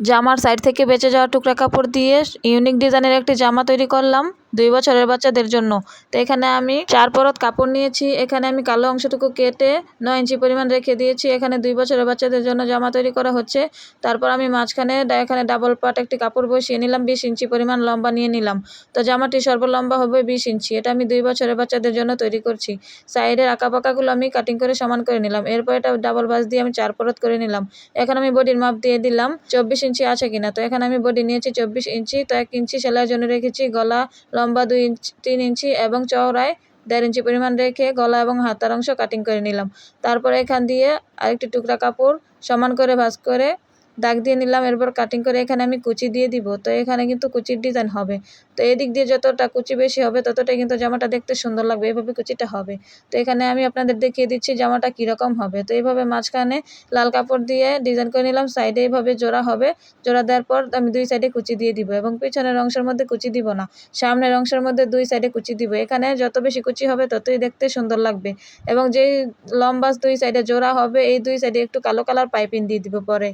জামার সাইড থেকে বেঁচে যাওয়া টুকরা কাপড় দিয়ে ইউনিক ডিজাইনের একটি জামা তৈরি করলাম। দুই বছরের বাচ্চাদের জন্য। তো এখানে আমি চার পরত কাপড় নিয়েছি। এখানে আমি কালো অংশটুকু কেটে নয় ইঞ্চি পরিমাণ রেখে দিয়েছি। এখানে দুই বছরের বাচ্চাদের জন্য জামা তৈরি করা হচ্ছে। তারপর আমি মাঝখানে এখানে ডাবল পাট একটি কাপড় বসিয়ে নিলাম, বিশ ইঞ্চি পরিমাণ লম্বা নিয়ে নিলাম। তো জামাটি সর্বলম্বা হবে বিশ ইঞ্চি। এটা আমি দুই বছরের বাচ্চাদের জন্য তৈরি করছি। সাইডের আঁকা পাকাগুলো আমি কাটিং করে সমান করে নিলাম। এরপর এটা ডাবল বাস দিয়ে আমি চার পরত করে নিলাম। এখন আমি বডির মাপ দিয়ে দিলাম, চব্বিশ ইঞ্চি আছে কিনা। তো এখানে আমি বডি নিয়েছি চব্বিশ ইঞ্চি। তো এক ইঞ্চি সেলাইয়ের জন্য রেখেছি গলা লম্বা দুই ইঞ্চি, তিন ইঞ্চি এবং চওড়ায় দেড় ইঞ্চি পরিমাণ রেখে গলা এবং হাতার অংশ কাটিং করে নিলাম। তারপরে এখান দিয়ে আরেকটি টুকরা কাপড় সমান করে ভাঁজ করে দাগ দিয়ে নিলাম, এরপর কাটিং করে এখানে আমি কুচি দিয়ে দিব। তো এখানে কিন্তু কুচির ডিজাইন হবে। তো এদিক দিয়ে যতটা কুচি বেশি হবে, ততটাই কিন্তু জামাটা দেখতে সুন্দর লাগবে। এভাবে কুচিটা হবে। তো এখানে আমি আপনাদের দেখিয়ে দিচ্ছি জামাটা কীরকম হবে। তো এইভাবে মাঝখানে লাল কাপড় দিয়ে ডিজাইন করে নিলাম সাইডে এইভাবে জোড়া হবে। জোড়া দেওয়ার পর আমি দুই সাইডে কুচি দিয়ে দিব এবং পিছনের অংশের মধ্যে কুচি দিব না। সামনের অংশের মধ্যে দুই সাইডে কুচি দিব। এখানে যত বেশি কুচি হবে, ততই দেখতে সুন্দর লাগবে। এবং যেই লম্বা দুই সাইডে জোড়া হবে, এই দুই সাইডে একটু কালো কালার পাইপিং দিয়ে দিব পরে।